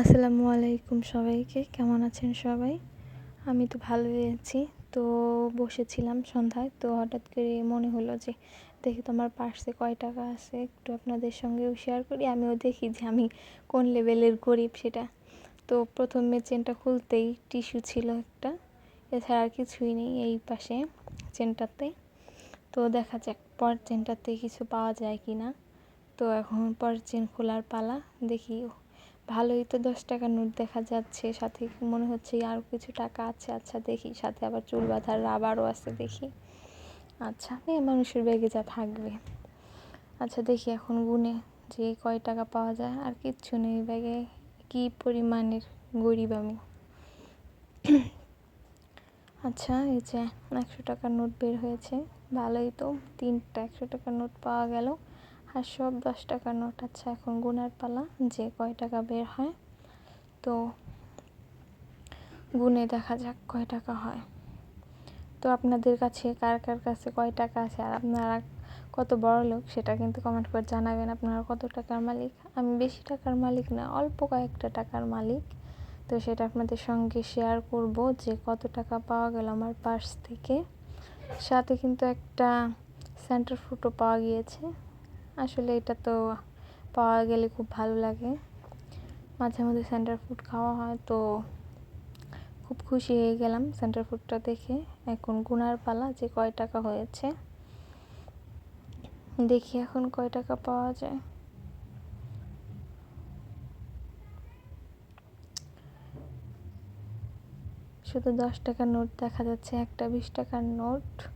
আসসালামু আলাইকুম সবাইকে। কেমন আছেন সবাই? আমি তো ভালোই আছি। তো বসেছিলাম সন্ধ্যায়। তো হঠাৎ করে মনে হলো যে, দেখি তোমার পার্সে কয় টাকা আছে। একটু আপনাদের সঙ্গেও শেয়ার করি। আমিও দেখি যে আমি কোন লেভেলের গরিব সেটা। তো প্রথমে চেনটা খুলতেই টিস্যু ছিল একটা। এছাড়া আর কিছুই নেই এই পাশে চেনটাতে তো দেখা যাক পর চেনটাতে কিছু পাওয়া যায় কি না তো এখন পর চেন খোলার পালা। দেখি ভালোই তো দশ টাকার নোট দেখা যাচ্ছে। সাথে মনে হচ্ছে আর কিছু টাকা আছে। আচ্ছা দেখি। সাথে আবার চুল বাঁধার রাবারও আছে, দেখি। আচ্ছা মেয়ে মানুষের ব্যাগে যা থাকবে। আচ্ছা দেখি এখন গুনে যে কয় টাকা পাওয়া যায়। আর কিচ্ছু নেই ব্যাগে। কি পরিমাণের গরিব আমি। আচ্ছা এই যে একশো টাকার নোট বের হয়েছে। ভালোই তো, তিনটা একশো টাকার নোট পাওয়া গেল। আর সব দশ টাকার নোট। আচ্ছা এখন গুনার পালা, যে কয় টাকা বের হয়। তো গুনে দেখা যাক কয় টাকা হয়। তো আপনাদের কাছে কার কার কাছে কয় টাকা আছে আর আপনারা কত বড় লোক, সেটা কিন্তু কমেন্ট করে জানাবেন আপনারা কত টাকার মালিক। আমি বেশি টাকার মালিক না, অল্প কয়েকটা টাকার মালিক। তো সেটা আপনাদের সঙ্গে শেয়ার করব যে কত টাকা পাওয়া গেল আমার পার্স থেকে। সাথে কিন্তু একটা সেন্টার ফুটও পাওয়া গিয়েছে। আসলে এটা তো পাওয়া গেলে খুব ভালো লাগে। মাঝে মাঝে সেন্টার ফুড খাওয়া হয়, তো খুব খুশি হয়ে গেলাম সেন্টার ফুডটা দেখে। এখন গুনার পালা যে কয় টাকা হয়েছে। দেখি এখন কয় টাকা পাওয়া যায়। শুধু দশ টাকার নোট দেখা যাচ্ছে, একটা বিশ টাকার নোট।